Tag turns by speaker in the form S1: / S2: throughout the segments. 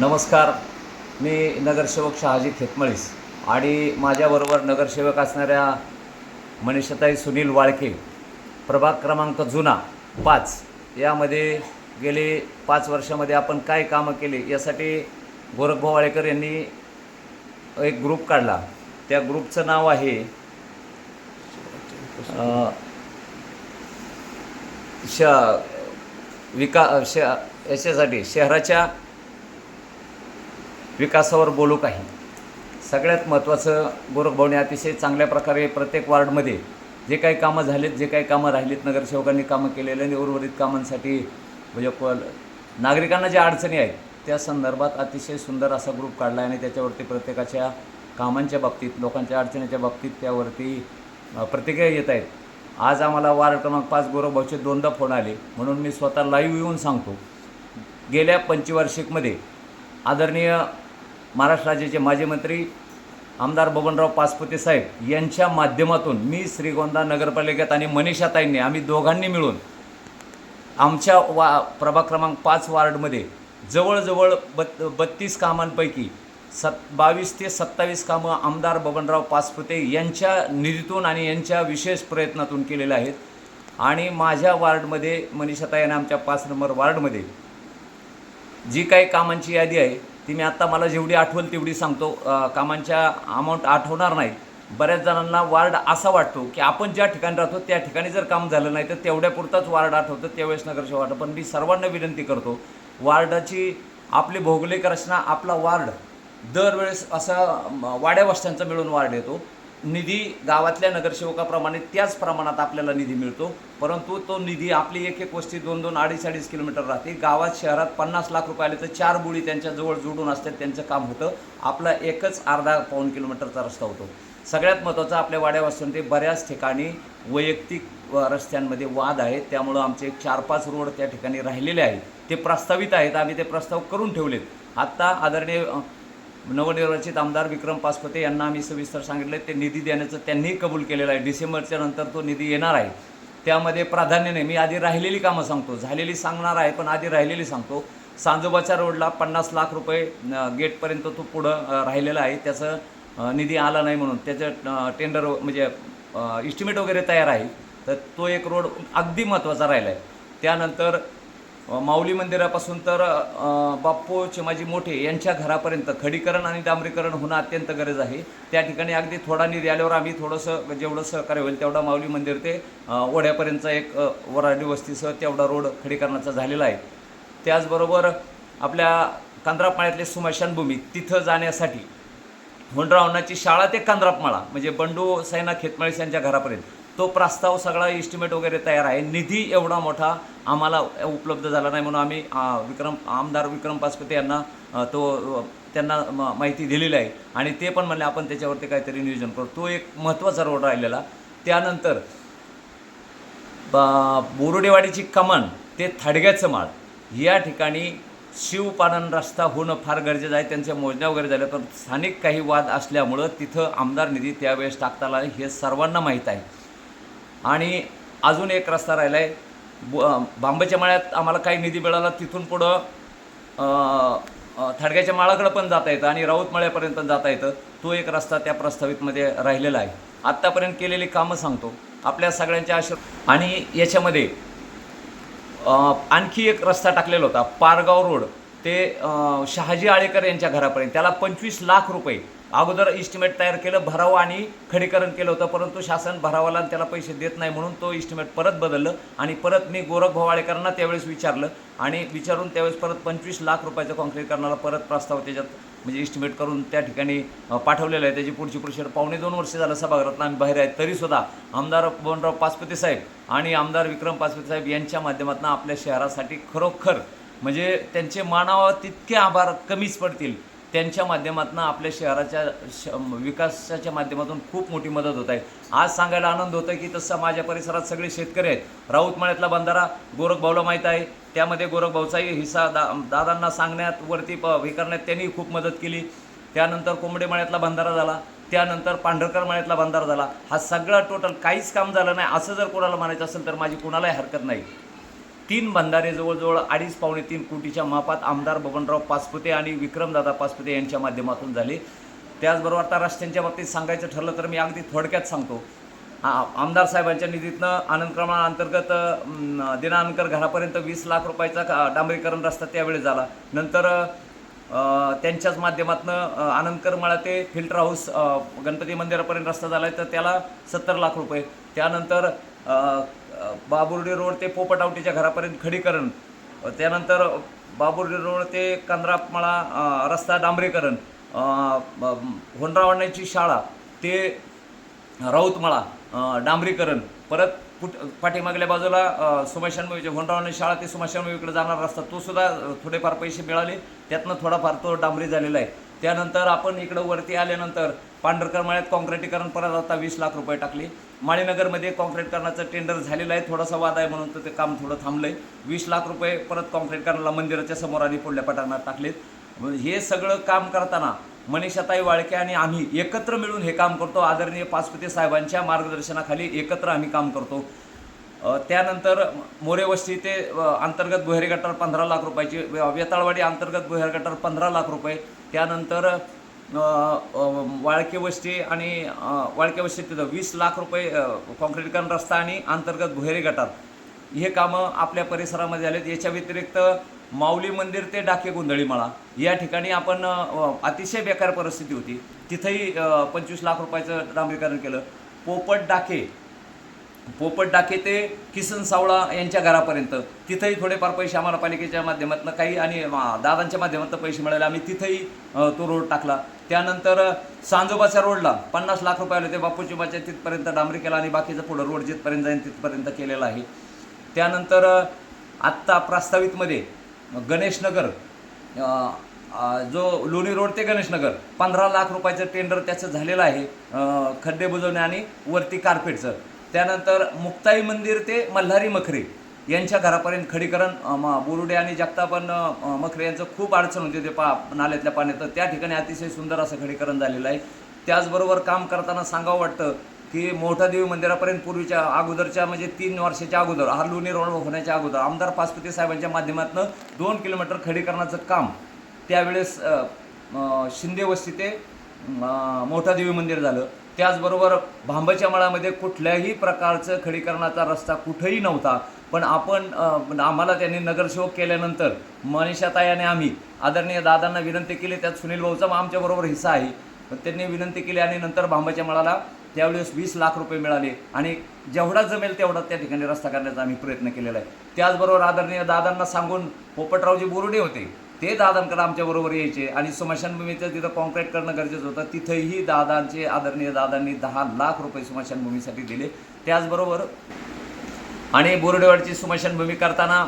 S1: नमस्कार. मी नगरसेवक शहाजी खेतमळीस आणि माझ्याबरोबर नगरसेवक असणाऱ्या मनीषाताई सुनील वाळके प्रभाग क्रमांक जुना पाच. यामध्ये गेले पाच वर्षामध्ये आपण काय कामं केली यासाठी गोरखभाऊ वाळेकर यांनी एक ग्रुप काढला. त्या ग्रुपचं नाव आहे श विका श याच्यासाठी शहराच्या विकासावर बोलू काही. सगळ्यात महत्त्वाचं गोरखभाऊने अतिशय चांगल्या प्रकारे प्रत्येक वार्डमध्ये जे काही कामं झालीत जे काही कामं राहिलीत नगरसेवकांनी कामं केलेले आणि उर्वरित कामांसाठी म्हणजे क- नागरिकांना ज्या अडचणी आहेत त्या संदर्भात अतिशय सुंदर असा ग्रुप काढला आहे आणि त्याच्यावरती प्रत्येकाच्या कामांच्या बाबतीत लोकांच्या अडचणीच्या बाबतीत त्यावरती प्रतिक्रिया येत आहेत. आज आम्हाला वार्ड क्रमांक पाच गोरखभाऊचे दोनदा फोन आले. म्हणून मी स्वतः लाईव्ह येऊन सांगतो. गेल्या पंचवार्षिकमध्ये आदरणीय महाराष्ट्र राज्याचे माजी मंत्री आमदार बबनराव पाचपुते साहेब यांच्या माध्यमातून मी श्रीगोंदा नगरपालिकेत आणि मनीषाताईंनी आम्ही दोघांनी मिळून आमच्या वा प्रभाग क्रमांक पाच वार्डमध्ये जवळजवळ बत् बत्तीस कामांपैकी सत बावीस ते सत्तावीस कामं आमदार बबनराव पाचपुते यांच्या निधीतून आणि यांच्या विशेष प्रयत्नातून केलेल्या आहेत. आणि माझ्या वार्डमध्ये मनीषाताई आणि आमच्या पाच नंबर वार्डमध्ये जी काही कामांची यादी आहे ती मी आत्ता मला जेवढी आठवल तेवढी सांगतो. कामांच्या अमाऊंट आठवणार नाही बऱ्याच जणांना वार्ड असा वाटतो की आपण ज्या ठिकाणी राहतो त्या ठिकाणी जर काम झालं नाही तर तेवढ्यापुरताच वार्ड आठवतं त्यावेळेस नगरसेवक वाटतं. पण मी सर्वांना विनंती करतो वार्डाची आपली भौगोलिक रचना आपला वार्ड दरवेळेस असा वाड्या वस्त्यांचा मिळून वार्ड येतो. निधी गावातल्या नगरसेवकाप्रमाणे त्याच प्रमाणात आपल्याला निधी मिळतो. परंतु तो निधी आपली एक एक वस्ती दोन दोन अडीच अडीच किलोमीटर राहते. गावात शहरात पन्नास लाख रुपये आले तर चार बुळी त्यांच्याजवळ जोडून असतात. त्यांचं काम होतं. आपला एकच अर्धा पाऊण किलोमीटरचा रस्ता होतो. सगळ्यात महत्त्वाचं आपल्या वाड्यापासून ते बऱ्याच ठिकाणी वैयक्तिक रस्त्यांमध्ये वाद आहेत. त्यामुळं आमचे एक चार पाच रोड त्या ठिकाणी राहिलेले आहेत. ते प्रस्तावित आहेत. आम्ही ते प्रस्ताव करून ठेवलेत. आत्ता आदरणीय नवनिर्वाचित आमदार विक्रम पासपते यांना आम्ही सविस्तर सांगितलं ते निधी देण्याचं त्यांनीही कबूल केलेलं आहे. डिसेंबरच्या नंतर तो निधी येणार आहे. त्यामध्ये प्राधान्याने मी आधी राहिलेली कामं सांगतो. झालेली सांगणार आहे पण आधी राहिलेली सांगतो. सांजोबाच्या रोडला पन्नास लाख रुपये गेटपर्यंत तो पुढं राहिलेला आहे. त्याचं निधी आला नाही म्हणून. त्याचं टेंडर म्हणजे इस्टिमेट वगैरे तयार आहे. तर तो एक रोड अगदी महत्त्वाचा राहिला आहे त्यानंतर माऊली मंदिरापासून तर बाप्पू चिमाजी मोठे यांच्या घरापर्यंत खडीकरण आणि डांबरीकरण होणं अत्यंत गरज आहे. त्या ठिकाणी अगदी थोडा निधी आल्यावर आम्ही थोडंसं जेवढं सहकार्य होईल तेवढा माऊली मंदिर ते ओढ्यापर्यंतचा एक वराडी वस्तीसह तेवढा रोड खडीकरणाचा झालेला आहे. त्याचबरोबर आपल्या कंद्रापाळ्यातले सुमशानभूमी तिथं जाण्यासाठी हुंडरावणाची शाळा ते कंद्रापमाळा म्हणजे बंडू सैना खेतमाळीस यांच्या घरापर्यंत. तो प्रस्ताव सगळा इस्टिमेट वगैरे तयार आहे. निधी एवढा मोठा आम्हाला उपलब्ध झाला नाही म्हणून आम्ही विक्रम आमदार विक्रम पाचपते यांना तो त्यांना म- माहिती दिलेली आहे. आणि ते पण म्हणले आपण त्याच्यावरती काहीतरी नियोजन करू. तो एक महत्त्वाचा रोड राहिलेला. त्यानंतर बोरुडेवाडीची कमान ते थाडग्याचं माळ. या ठिकाणी शिवपानन रस्ता होणं फार गरजेचं आहे. त्यांच्या मोजण्या वगैरे झाल्या पण स्थानिक काही वाद असल्यामुळं तिथं आमदार निधी त्यावेळेस टाकता आला नाही, हे सर्वांना माहीत आहे. आणि अजून एक रस्ता राहिला आहे ब बांबेच्या माळ्यात आम्हाला काही निधी मिळाला तिथून पुढं थडग्याच्या थाडग्याच्या माळाकडं पण जाता येतं आणि राऊत माळ्यापर्यंत पण जाता येतं. तो एक रस्ता त्या प्रस्तावितमध्ये राहिलेला आहे. आत्तापर्यंत केलेली कामं सांगतो. आपल्या सगळ्यांच्या आशीर् आणि याच्यामध्ये आणखी एक रस्ता टाकलेला होता पारगाव रोड. ते शहाजी आळेकर यांच्या घरापर्यंत त्याला पंचवीस लाख रुपये अगोदर इस्टिमेट तयार केलं भराव आणि खडीकरण केलं होतं परंतु शासन भरावाला आणि त्याला पैसे देत नाही म्हणून तो इस्टिमेट परत बदललं आणि परत मी गोरख भवाळेकरांना त्यावेळेस विचारलं आणि विचारून त्यावेळेस परत पंचवीस लाख रुपयाचं कॉन्क्रीटकरणाला परत प्रस्ताव त्याच्यात म्हणजे इस्टिमेट करून त्या ठिकाणी पाठवलेलं आहे. त्याची पुढची प्रोसिजर पावणे दोन वर्ष झालं सभागृहातला आम्ही बाहेर आहेत तरीसुद्धा आमदार बबनराव पाचपते साहेब आणि आमदार विक्रम पाचपते साहेब यांच्या माध्यमातून आपल्या शहरासाठी खरोखर म्हणजे त्यांचे मानावा तितके आभार कमीच पडतील. त्यांच्या माध्यमातून आपल्या शहराच्या श विकासाच्या माध्यमातून खूप मोठी मदत होत आहे. आज सांगायला आनंद होतो की तसं माझ्या परिसरात सगळे शेतकरी आहेत. राऊतमाळ्यातला बंधारा गोरखभाऊला माहीत आहे. त्यामध्ये गोरखभाऊचाही हिस्सा दा दादांना सांगण्यात वरती प हे करण्यात त्यांनी खूप मदत केली. त्यानंतर कोंबडेमाळ्यातला बंधारा झाला. त्यानंतर पांढरकर माळ्यातला बंधारा झाला. हा सगळा टोटल काहीच काम झालं नाही. असं जर कोणाला म्हणायचं असेल तर माझी कोणालाही हरकत नाही. तीन बंधारे जवळजवळ अडीच पावणे तीन कोटीच्या मापात आमदार बबनराव पाचपुते आणि विक्रमदादा पाचपुते यांच्या माध्यमातून झाले. त्याचबरोबर आता रस्त्यांच्या बाबतीत सांगायचं ठरलं तर मी अगदी थोडक्यात सांगतो. आमदार साहेबांच्या निधीतनं आनंद अंतर्गत दिनानकर घरापर्यंत वीस लाख रुपयाचा का- डांबरीकरण रस्ता त्यावेळी झाला. नंतर त्यांच्याच माध्यमातून आनंदकर मळा ते फिल्टर हाऊस गणपती मंदिरापर्यंत रस्ता झाला आहे तर त्याला सत्तर लाख रुपये. त्यानंतर बाबुर्डी रोड ते पोपटावटीच्या घरापर्यंत खडीकरण. त्यानंतर बाबुर्डी रोड ते कंद्रापमाळा रस्ता डांबरीकरण. होंडरावण्याची शाळा ते राऊतमाळा डांबरीकरण. परत पुट पाठीमागल्या बाजूला अ, सुभाषांमुळे शाळा ते सुभाषांमुळीकडे जाणारा रस्ता तो सुद्धा थोडेफार पैसे मिळाले. त्यातनं थोडाफार तो डांबरी झालेला आहे. त्यानंतर आपण इकडं वरती आल्यानंतर पांढरकर माळ्यात काँक्रिटीकरण परत आता वीस लाख रुपये टाकले. माळीनगरमध्ये काँक्रीटकरणाचं टेंडर झालेलं आहे. थोडासा वाद आहे म्हणून तर ते काम थोडं थांबलं आहे वीस लाख रुपये परत काँक्रीटकरणाला मंदिराच्या समोर आणि पुढल्या पटांगणात टाकलेत. हे सगळं काम करताना मनीषाताई वाळके आणि आम्ही एकत्र मिळून हे काम करतो. आदरणीय पाचपुते साहेबांच्या मार्गदर्शनाखाली एकत्र आम्ही काम करतो. त्यानंतर मोरेवस्ती ते अंतर्गत भुहेरी गटार पंधरा लाख रुपयाची वेताळवाडी अंतर्गत भुहेरी गटार पंधरा लाख रुपये. त्यानंतर वाळके वस्ती आणि वाळक्या वाळके वस्ती तिथं वीस लाख रुपये अ, रस्ता आणि अंतर्गत भुहेरी गटार. हे कामं आपल्या परिसरामध्ये झालेत. याच्या व्यतिरिक्त माऊली मंदिर ते डाके गोंधळी मळा. या ठिकाणी आपण अतिशय बेकार परिस्थिती होती. तिथंही पंचवीस लाख रुपयाचं डांबरीकरण केलं. पोपट डाके पोपट डाके ते किसन सावळा यांच्या घरापर्यंत. तिथंही थोडेफार पैसे आम्हाला पालिकेच्या माध्यमातून काही आणि दादांच्या माध्यमातून पैसे मिळाले. आम्ही तिथंही तो रोड टाकला. त्यानंतर सांजोबाच्या रोडला पन्नास लाख रुपये आले ते बापूजीबाच्या तिथपर्यंत डांबरी केला आणि बाकीचं पुढं रोड जिथपर्यंत जाईल तिथपर्यंत केलेला आहे. त्यानंतर आत्ता प्रस्तावितमध्ये गणेशनगर जो लोणी रोड ते गणेशनगर पंधरा लाख रुपयाचं टेंडर त्याचं झालेलं आहे खड्डे बुजवणे आणि वरती कार्पेटचं त्यानंतर मुक्ताई मंदिर ते मल्हारी मखरी. यांच्या घरापर्यंत खडीकरण अं, बोरुडे आणि जगतापन मखरे यांचं खूप अडचण होती ते पा नाल्यातल्या पाण्यात. तर त्या ठिकाणी अतिशय सुंदर असं खडीकरण झालेलं आहे. त्याचबरोबर काम करताना सांगावं वाटतं की मोठा देवी मंदिरापर्यंत पूर्वीच्या अगोदरच्या म्हणजे तीन वर्षाच्या अगोदर हा निर्माण होण्याच्या अगोदर आमदार पाचपुते साहेबांच्या माध्यमातून दोन किलोमीटर खडीकरणाचं काम त्यावेळेस शिंदे वस्ती ते मोठा देवी मंदिर झालं. त्याचबरोबर भांबाच्या मळामध्ये कुठल्याही प्रकारचं खडीकरणाचा रस्ता कुठेही नव्हता. पण आपण म्हणजे आम्हाला त्यांनी नगरसेवक केल्यानंतर मनीषाताई आणि आम्ही आदरणीय दादांना विनंती केली त्यात सुनील भाऊचा आमच्याबरोबर हिस्सा आहे. पण त्यांनी विनंती केली आणि नंतर भांबाच्या मळाला त्यावेळेस वीस लाख रुपये मिळाले आणि जेवढा जमेल तेवढा त्या ठिकाणी रस्ता करण्याचा आम्ही प्रयत्न केलेला आहे. त्याचबरोबर आदरणीय दादांना सांगून पोपटरावजी बोरुडे होते ते दादांकडे आमच्याबरोबर यायचे आणि स्मशानभूमीचं तिथं कॉन्क्रीट करणं गरजेचं होतं तिथंही दादांचे आदरणीय दादांनी दहा लाख रुपये स्मशानभूमीसाठी दिले. त्याचबरोबर आणि बोरुडेवाडची स्मशानभूमी करताना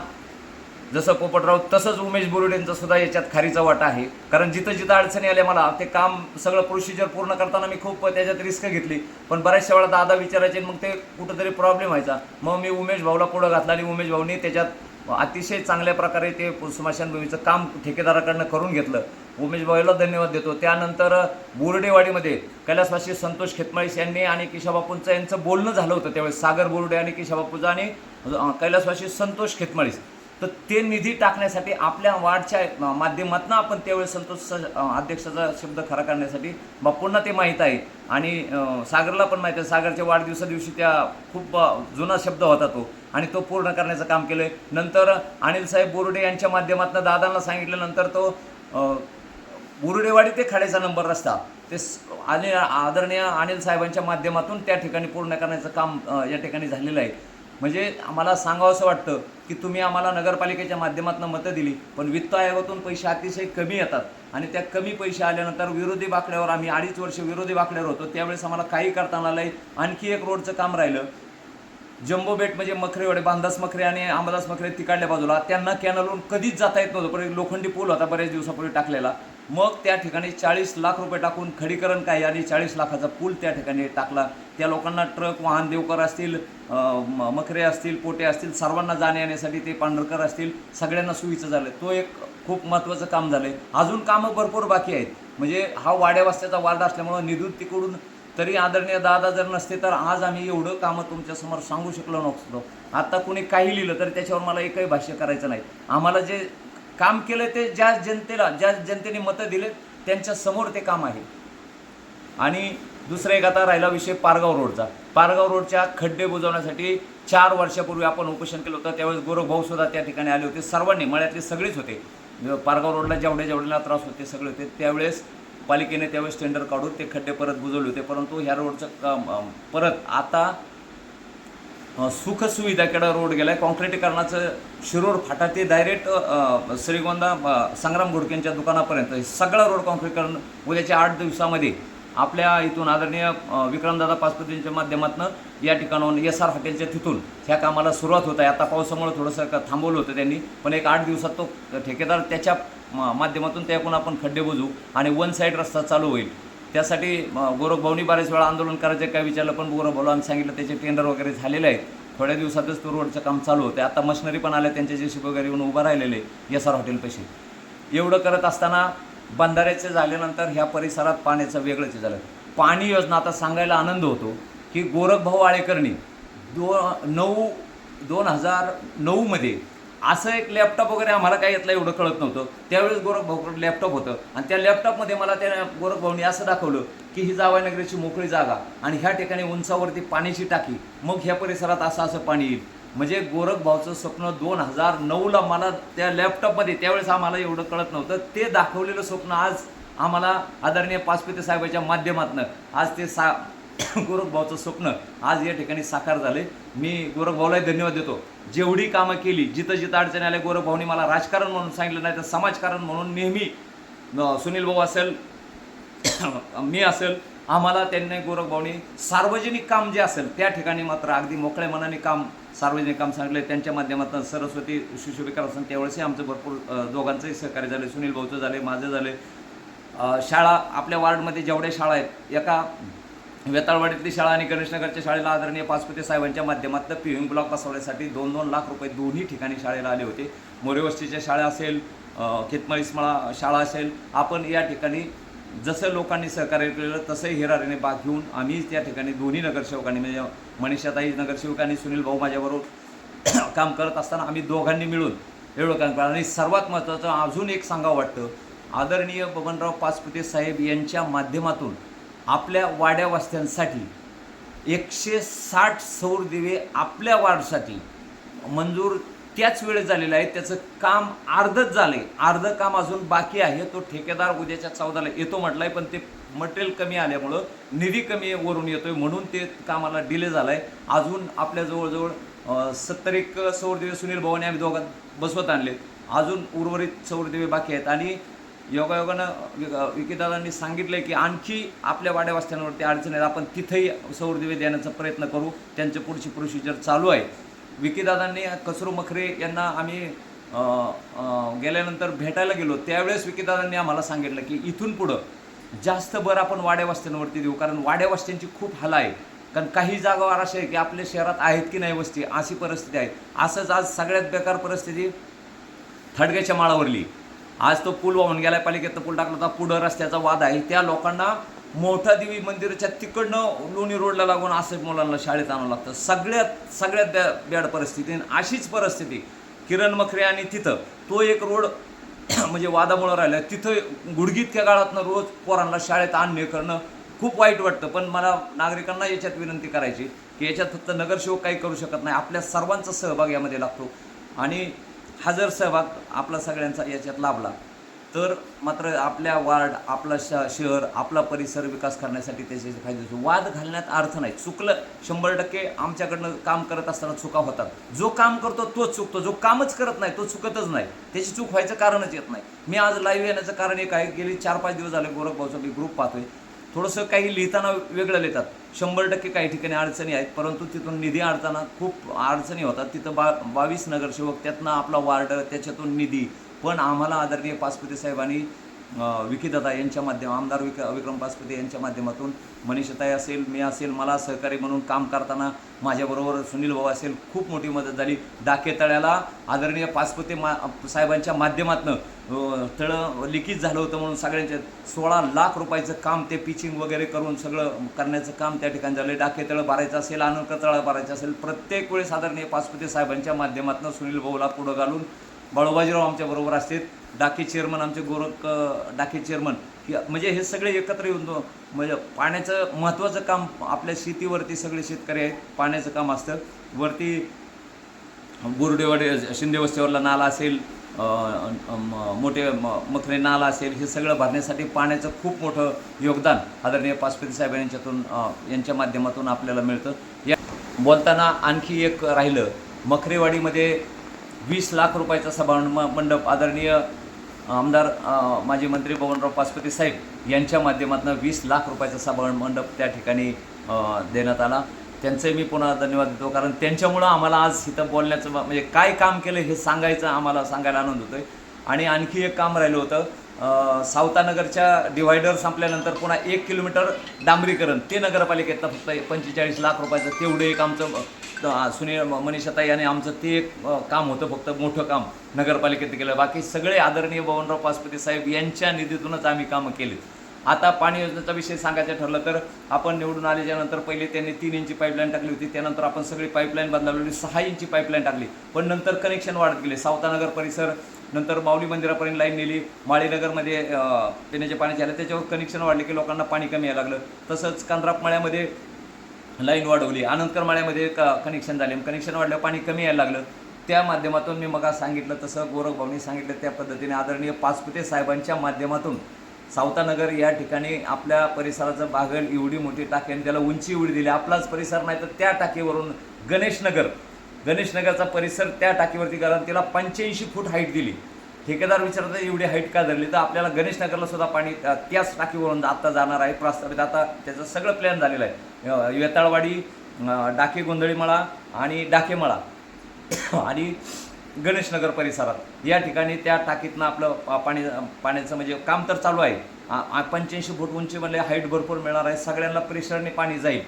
S1: जसं पोपटराव तसंच उमेश बोरुडेंचा सुद्धा याच्यात खारीचा वाटा आहे. कारण जिथं जिथं अडचणी आल्या मला ते काम सगळं प्रोसिजर पूर्ण करताना मी खूप त्याच्यात रिस्क घेतली. पण बऱ्याचशा वेळा दादा विचारायचे मग ते कुठंतरी प्रॉब्लेम व्हायचा. मग मी उमेश भाऊला पुढं घातला आणि उमेश भाऊनी त्याच्यात अतिशय चांगल्या प्रकारे ते स्मशानभूमीचं काम ठेकेदाराकडनं करून घेतलं. उमेश भाऊला धन्यवाद देतो. त्यानंतर बोर्डेवाडीमध्ये कैलासवासी संतोष खेतमाळीस यांनी आणि किशाबापूंचं यांचं बोलणं झालं होतं त्यावेळेस. सागर बोर्डे आणि किशाबापूचं आणि कैलासवासी संतोष खेतमाळीस. तर ते निधी टाकण्यासाठी आपल्या वार्डच्या माध्यमातून आपण त्यावेळेस संतोष अध्यक्षाचा शब्द खरा करण्यासाठी बापूंना ते माहीत आहे. आणि सागरला पण माहीत आहे. सागरच्या वाढदिवसा दिवशी त्या खूप जुना शब्द होता तो. आणि तो पूर्ण करण्याचं काम केलं आहे नंतर अनिल साहेब यांच्या माध्यमातून दादांना सांगितल्यानंतर तो अं, बुरुडेवाडी ते खाड्याचा नंबर रस्ता. ते स- आणि आदरणीय अनिल साहेबांच्या माध्यमातून त्या ठिकाणी पूर्ण करण्याचं काम या ठिकाणी झालेलं आहे. म्हणजे आम्हाला सांगावंसं वाटतं की तुम्ही आम्हाला नगरपालिकेच्या माध्यमातून मतं दिली पण वित्त आयोगातून पैसे अतिशय कमी येतात. आणि त्या कमी पैसे आल्यानंतर विरोधी बाकड्यावर आम्ही अडीच वर्ष विरोधी बाकड्यावर होतो. त्यावेळेस आम्हाला काही करता आलं नाही. आणखी एक रोडचं काम राहिलं. जम्बो बेट म्हणजे मखरेवाडे बांधास मखरे आणि आंबादास मखरे तिकडल्या बाजूला. त्यांना कॅनलून कधीच जाता येत नव्हतं. पण लोखंडी पूल होता बऱ्याच दिवसापूर्वी टाकलेला. मग त्या ठिकाणी चाळीस लाख रुपये टाकून खडीकरण काय? आणि चाळीस लाखाचा पूल त्या ठिकाणी टाकला. त्या लोकांना ट्रक वाहन देवकर असतील म- मखरे असतील पोटे असतील सर्वांना जाण्या येण्यासाठी ते पांढरकर असतील सगळ्यांना सोयीचं झालं. तो एक खूप महत्त्वाचं काम झालं आहे अजून कामं भरपूर बाकी आहेत. म्हणजे हा वाड्यावास्त्याचा वार्ड असल्यामुळं निधूत तिकडून तरी आदरणीय दादा जर नसते तर आज आम्ही एवढं कामं तुमच्यासमोर सांगू शकलो नसतो. आता कुणी काही लिहिलं तर त्याच्यावर मला एकही भाष्य करायचं नाही. आम्हाला जे काम केलं ते ज्या जनतेला ज्या जनतेने मतं दिले त्यांच्यासमोर ते काम आहे. आणि दुसरा एक आता राहिला विषय पारगाव रोडचा. पारगाव रोडच्या खड्डे बुजवण्यासाठी चार वर्षापूर्वी आपण उपोषण केलं होतं. त्यावेळेस गोरखभाऊ सुद्धा त्या ठिकाणी आले होते. सर्वांनी मळ्यातले सगळेच होते. पारगाव रोडला जेवढ्या जेवढ्याला त्रास होते सगळे होते. त्यावेळेस पालिकेने त्यावेळेस टेंडर काढून ते खड्डे परत बुजवले होते. परंतु ह्या रोडचं काम परत आता सुखसुविधाकडं रोड गेला आहे कॉन्क्रिटीकरणाचं शिरोड फाटा ते डायरेक्ट श्रीगोंदा संग्राम घोडकेंच्या दुकानापर्यंत. हे सगळा रोड कॉन्क्रीटीकरण उद्याच्या आठ दिवसामध्ये आपल्या इथून आदरणीय विक्रमदादा पासपतींच्या माध्यमातून या ठिकाणाहून एस आर हॉटेलच्या तिथून ह्या कामाला सुरुवात होत आहे. आता पावसामुळे थोडंसं थांबवलं होतं त्यांनी पण एक आठ दिवसात तो ठेकेदार त्याच्या माध्यमातून त्याकडून आपण खड्डे बुजू आणि वन साईड रस्ता चालू होईल. त्यासाठी गोरखभाऊनी गोरख भाऊनी वेळा आंदोलन करायचं काय विचारलं पण गोरख भाऊला आम्ही सांगितलं त्याचे टेंडर वगैरे झालेले आहेत. थोड्या दिवसातच तो रोडचं काम चालू होतं. आता मशिनरी पण आल्या त्यांच्या जे वगैरे येऊन उभं राहिलेले एस आर हॉटेलपाशी एवढं करत असताना बंधाऱ्याचे झाल्यानंतर ह्या परिसरात पाण्याचं वेगळंच झालं. पाणी योजना आता सांगायला आनंद होतो की गोरखभाऊ आळेकरणी दो नऊ दोन हजार नऊमध्ये असं एक लॅपटॉप वगैरे आम्हाला काही यातलं एवढं कळत नव्हतं. त्यावेळेस गोरख भाऊकडे लॅपटॉप होतं. आणि त्या लॅपटॉपमध्ये मला त्या गोरख भाऊनी असं दाखवलं की ही जावायनगरीची मोकळी जागा आणि ह्या ठिकाणी उंचावरती पाण्याची टाकी. मग ह्या परिसरात असं असं पाणी येईल. म्हणजे गोरख भाऊचं स्वप्न दोन हजार नऊला मला त्या लॅपटॉपमध्ये त्यावेळेस आम्हाला एवढं कळत नव्हतं. ते दाखवलेलं स्वप्न आज आम्हाला आदरणीय पाचपिते साहेबाच्या माध्यमातून आज ते सा गोरखभाऊचं स्वप्न आज या ठिकाणी साकार झाले. मी गोरखभाऊलाही धन्यवाद देतो. जेवढी कामं केली जिथं जिथं अडचणी आल्या गोरख भाऊनी मला राजकारण म्हणून सांगितलं नाही तर समाजकारण म्हणून नेहमी सुनील भाऊ असेल मी असेल आम्हाला त्यांनी गोरख भाऊनी सार्वजनिक काम जे असेल त्या ठिकाणी मात्र अगदी मोकळ्या मनाने काम सार्वजनिक काम सांगितलं. त्यांच्या माध्यमातून सरस्वती शिशु विकास त्यावेळेसही आमचं भरपूर दोघांचंही सहकार्य झाले. सुनील भाऊचं झाले माझं झाले. शाळा आपल्या वार्डमध्ये जेवढ्या शाळा आहेत एका वेताळवाडीतली शाळा आणि गणेशनगरच्या शाळेला आदरणीय पाचपुते साहेबांच्या माध्यमातून पी ब्लॉक बसवण्यासाठी दोन दोन लाख रुपये दोन्ही ठिकाणी शाळेला आले होते. मोरेवस्तीच्या शाळा असेल खेतमळीसमळा शाळा असेल आपण या ठिकाणी जसं लोकांनी सहकार्य केलं तसंही हिरारीने भाग घेऊन आम्ही त्या ठिकाणी दोन्ही नगरसेवकांनी म्हणजे मनीषाताई नगरसेवकांनी सुनील भाऊ माझ्याबरोबर काम करत असताना आम्ही दोघांनी मिळून एवढं काम केलं. आणि सर्वात महत्त्वाचं अजून एक सांगावं वाटतं आदरणीय बबनराव पाचपुते साहेब यांच्या माध्यमातून आपल्या वाड्यावस्त्यांसाठी एकशे साठ सौर दिवे आपल्या वार्डसाठी मंजूर त्याच वेळेस झालेलं आहे. त्याचं काम अर्धच झालं आहे अर्ध काम अजून बाकी आहे. तो ठेकेदार उद्याच्या चौदाला येतो म्हटलाय पण ते मटेरियल कमी आल्यामुळं निधी कमी वरून येतो आहे म्हणून ते कामाला डिले झालाय. अजून आपल्या जवळजवळ सत्तर एक सौर दिवे सुनील भवानी आम्ही दोघात बसवत आणले अजून उर्वरित सौर दिवे बाकी आहेत. आणि योगायोगानं वि- विकीदादांनी आहे की आणखी आपल्या वाड्यावास्त्यांवरती अडचण आहेत. आपण तिथेही सौर दिवे देण्याचा प्रयत्न करू. त्यांची पुढची प्रोसिजर चालू आहे. विकीदादांनी कसरू मखरे यांना आम्ही गेल्यानंतर भेटायला गेलो. त्यावेळेस विकेदादांनी आम्हाला सांगितलं की इथून पुढं जास्त भर आपण वाड्यावास्त्यांवरती देऊ. कारण वाड्यावास्त्यांची खूप हाल आहे. कारण काही जागावर असे आहे की आपल्या शहरात आहेत की नाही वस्ती अशी परिस्थिती आहे. असंच आज सगळ्यात बेकार परिस्थिती थडग्याच्या माळावरली. आज तो पूल वाहून गेलाय पालिकेत पूल टाकला होता. पुढं रस्त्याचा वाद आहे. त्या लोकांना मोठा देवी मंदिराच्या तिकडनं लोणी रोडला लागून असं मुलांना शाळेत आणावं लागतं. सगळ्यात सगळ्यात बॅ बॅड परिस्थिती आणि अशीच परिस्थिती किरण मखरे आणि तिथं. तो एक रोड म्हणजे वादामुळं राहिलं. तिथं गुडघीतक्या काळातनं रोज पोरांना शाळेत आणणे करणं खूप वाईट वाटतं. पण मला नागरिकांना याच्यात विनंती करायची की याच्यात फक्त नगरसेवक काही करू शकत नाही. आपल्या सर्वांचा सहभाग यामध्ये लागतो. आणि हजर सहभाग आपला सगळ्यांचा याच्यात लाभला तर मात्र आपल्या वार्ड आपला श शहर आपला परिसर विकास करण्यासाठी त्याचे फायदे होतो वाद घालण्यात अर्थ नाही. चुकलं शंभर टक्के आमच्याकडनं काम करत असताना चुका होतात. जो काम करतो तोच चुकतो. जो कामच करत नाही तो चुकतच नाही. त्याची चूक व्हायचं कारणच येत नाही. मी आज लाईव्ह येण्याचं कारण एक आहे. गेली चार पाच दिवस झाले गोरख मी ग्रुप पाहतोय. थोडंसं काही लिहिताना वेगळं लिहितात. शंभर टक्के काही ठिकाणी अडचणी आहेत परंतु तिथून निधी आणताना खूप अडचणी होतात. तिथं बा बावीस नगरसेवक त्यातनं आपला वार्ड त्याच्यातून निधी. पण आम्हाला आदरणीय पाचपुते साहेबांनी अं, विकीदादा यांच्या माध्यम आमदार विक विक्रम पासपते यांच्या माध्यमातून मनीषताई असेल मी असेल मला सहकारी म्हणून काम करताना माझ्याबरोबर सुनील भाऊ असेल खूप मोठी मदत झाली. डाके तळ्याला आदरणीय पासपते मा साहेबांच्या माध्यमातनं तळं लिकीज झालं होतं म्हणून सगळ्यांच्या सोळा लाख रुपयाचं काम ते पिचिंग वगैरे करून सगळं करण्याचं काम त्या ठिकाणी झालं डाके तळं भरायचं असेल आनंद तळं भरायचं असेल प्रत्येक वेळेस आदरणीय पासपते साहेबांच्या माध्यमातून सुनील भाऊला पुढं घालून बाळोबाजीराव आमच्या बरोबर असतात डाके चेअरमन आमचे गोरख डाके चेअरमन की म्हणजे हे सगळे एकत्र येऊन म्हणजे पाण्याचं महत्त्वाचं काम आपल्या शेतीवरती सगळे शेतकरी आहेत. पाण्याचं काम असतं. वरती बोर्डेवाडे शिंदे वस्तीवरला नाला असेल मोठे म- मखरे नाला असेल हे सगळं भरण्यासाठी पाण्याचं खूप मोठं योगदान आदरणीय पाचपती साहेब यांच्यातून यांच्या माध्यमातून आपल्याला मिळतं. या बोलताना आणखी एक राहिलं. मखरेवाडीमध्ये वीस लाख रुपयाचा सभा म- मंडप आदरणीय आमदार माजी मंत्री बबनराव पासपती साहेब यांच्या माध्यमातून वीस लाख रुपयाचा सभा मंडप त्या ठिकाणी देण्यात आला. त्यांचे मी पुन्हा धन्यवाद देतो कारण त्यांच्यामुळं आम्हाला आज इथं बोलण्याचं म्हणजे काय काम केलं हे सांगायचं आम्हाला सांगायला आनंद होतोय. आणि आणखी एक काम राहिलं होतं सावतानगरच्या डिव्हायडर संपल्यानंतर पुन्हा एक किलोमीटर डांबरीकरण. ते नगरपालिकेतनं फक्त पंचेचाळीस लाख रुपयाचं तेवढं एक आमचं सुनील मनीषाताई आणि आमचं ते एक काम होतं फक्त मोठं काम. नगरपालिकेत केलं बाकी सगळे आदरणीय बबनराव पासपती साहेब यांच्या निधीतूनच आम्ही कामं केली. आता पाणी योजनेचा विषय सांगायचं ठरलं तर आपण निवडून आल्याच्यानंतर पहिले त्यांनी तीन इंची पाईपलाईन टाकली होती त्यानंतर आपण सगळी पाईपलाईन बदलावलेली सहा इंची पाईपलाईन टाकली. पण नंतर कनेक्शन वाढत गेले. सावतानगर परिसर नंतर माऊली मंदिरापर्यंत लाईन नेली. माळीनगरमध्ये पिण्याचे पाणी पाण्याचे त्याच्यावर कनेक्शन वाढले की लोकांना पाणी कमी यायला लागलं. तसंच कांद्रापमाळ्यामध्ये लाईन वाढवली. आनंदकर माळ्यामध्ये क कनेक्शन झाले. कनेक्शन वाढलं पाणी कमी यायला लागलं. त्या माध्यमातून मी मग सांगितलं तसं गोरखभाऊनी सांगितलं त्या पद्धतीने आदरणीय पाचपुते साहेबांच्या माध्यमातून सावतानगर या ठिकाणी आपल्या परिसराचं बागल एवढी मोठी टाकी आणि त्याला उंची एवढी दिली आपलाच परिसर नाही तर त्या टाकीवरून गणेशनगर गणेशनगरचा परिसर त्या टाकीवरती कारण तिला पंच्याऐंशी फूट हाईट दिली. ठेकेदार विचारतात एवढी हाईट का धरली? तर आपल्याला गणेशनगरला सुद्धा पाणी त्याच टाकीवरून आत्ता जाणार आहे. प्रस्तावित आता त्याचं सगळं प्लॅन झालेलं आहे. वेताळवाडी डाके गोंधळीमळा आणि डाकेमळा. आणि गणेशनगर परिसरात. या ठिकाणी त्या टाकीतनं आपलं पाणी पाण्याचं म्हणजे काम तर चालू आहे. पंच्याऐंशी फूट उंची म्हणजे हाईट भरपूर मिळणार आहे. सगळ्यांना प्रेशरने पाणी जाईल.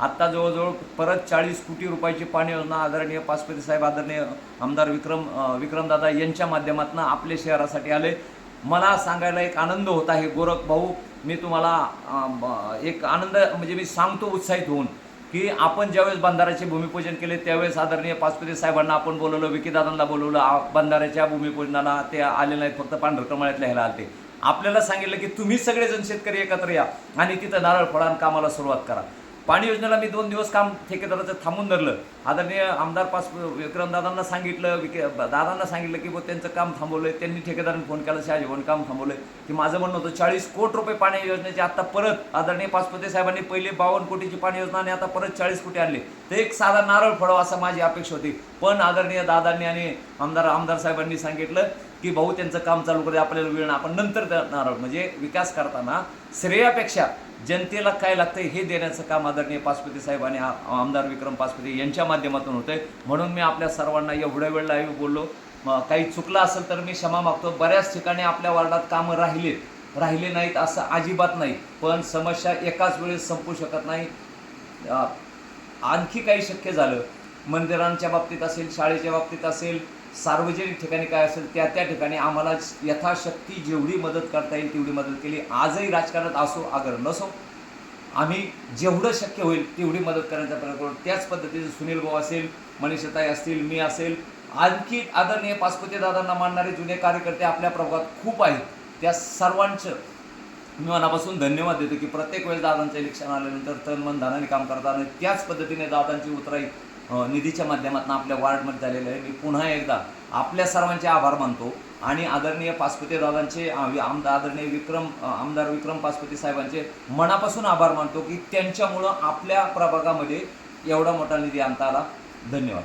S1: आत्ता जवळजवळ परत चाळीस कोटी रुपयाची पाणी योजना आदरणीय पासपती साहेब आदरणीय आमदार विक्रम विक्रमदादा यांच्या माध्यमातून आपल्या शहरासाठी आले. मला सांगायला एक आनंद होत आहे गोरख भाऊ मी तुम्हाला एक आनंद म्हणजे मी सांगतो उत्साहित होऊन. की आपण ज्यावेळेस बंधाऱ्याचे भूमिपूजन केले त्यावेळेस आदरणीय पाचपती साहेबांना आपण बोलवलं विकीदादांना बोलवलं बंधाऱ्याच्या भूमिपूजनाला ते आले नाहीत फक्त पांढरकमाळ्यातल्या ह्याला आले आपल्याला सांगितलं की तुम्ही सगळेजण शेतकरी एकत्र या आणि तिथं नारळ फळान कामाला सुरुवात करा. पाणी योजनेला मी दोन दिवस काम ठेकेदाराचं थांबून धरलं. आदरणीय आमदार पास विक्रमदादांना सांगितलं विके दादांना सांगितलं की बुवा त्यांचं काम थांबवलंय. त्यांनी ठेकेदारांनी फोन केला शहाजीवन काम थांबवलं की माझं म्हणणं होतं चाळीस कोटी रुपये पाणी योजनेचे आता परत आदरणीय पाचपते साहेबांनी पहिले बावन्न कोटीची पाणी योजना आणि आता परत चाळीस कोटी आणले. तर एक साधा नारळ फळावा असं माझी अपेक्षा होती. पण आदरणीय दादांनी आणि आमदार आमदार साहेबांनी सांगितलं की भाऊ त्यांचं काम चालू करते आपल्याला वेळ आपण नंतर नारळ म्हणजे विकास करताना श्रेयापेक्षा जनतेला काय लागतं हे देण्याचं काम आदरणीय पासपती साहेब आणि आमदार विक्रम पासपती यांच्या माध्यमातून होतंय. म्हणून मी आपल्या सर्वांना एवढ्या वेळ लाईव्ह बोललो. काही चुकलं असेल तर मी क्षमा मागतो. बऱ्याच ठिकाणी आपल्या वार्डात कामं राहिलेत राहिले नाहीत असं अजिबात नाही. पण समस्या एकाच वेळेस संपू शकत नाही. आणखी काही शक्य झालं. मंदिरांच्या बाबतीत असेल शाळेच्या बाबतीत असेल सार्वजनिक ठिकाणी काय असेल त्या त्या ठिकाणी आम्हाला यथाशक्ती जेवढी मदत करता येईल तेवढी मदत केली. आजही राजकारणात असो अगर नसो आम्ही जेवढं शक्य होईल तेवढी मदत करण्याचा प्रयत्न करू. त्याच पद्धतीचे सुनील भाऊ असेल मनीषताई असतील मी असेल आणखी आदरणीय पासपुते दादांना मानणारे जुने कार्यकर्ते आपल्या प्रभागात खूप आहेत. त्या सर्वांचं मी मनापासून धन्यवाद देतो की प्रत्येक वेळेस दादांचं इलेक्शन आल्यानंतर तन मन धनाने काम करतात आणि त्याच पद्धतीने दादांची उतराई निधीच्या माध्यमातून आपल्या वार्डमध्ये झालेलं आहे. मी पुन्हा एकदा आपल्या सर्वांचे आभार मानतो. आणि आदरणीय पासपुते दादांचे आमदार आदरणीय विक्रम आमदार विक्रम पासपुते साहेबांचे मनापासून आभार मानतो की त्यांच्यामुळं आपल्या प्रभागामध्ये एवढा मोठा निधी आणता आला. धन्यवाद.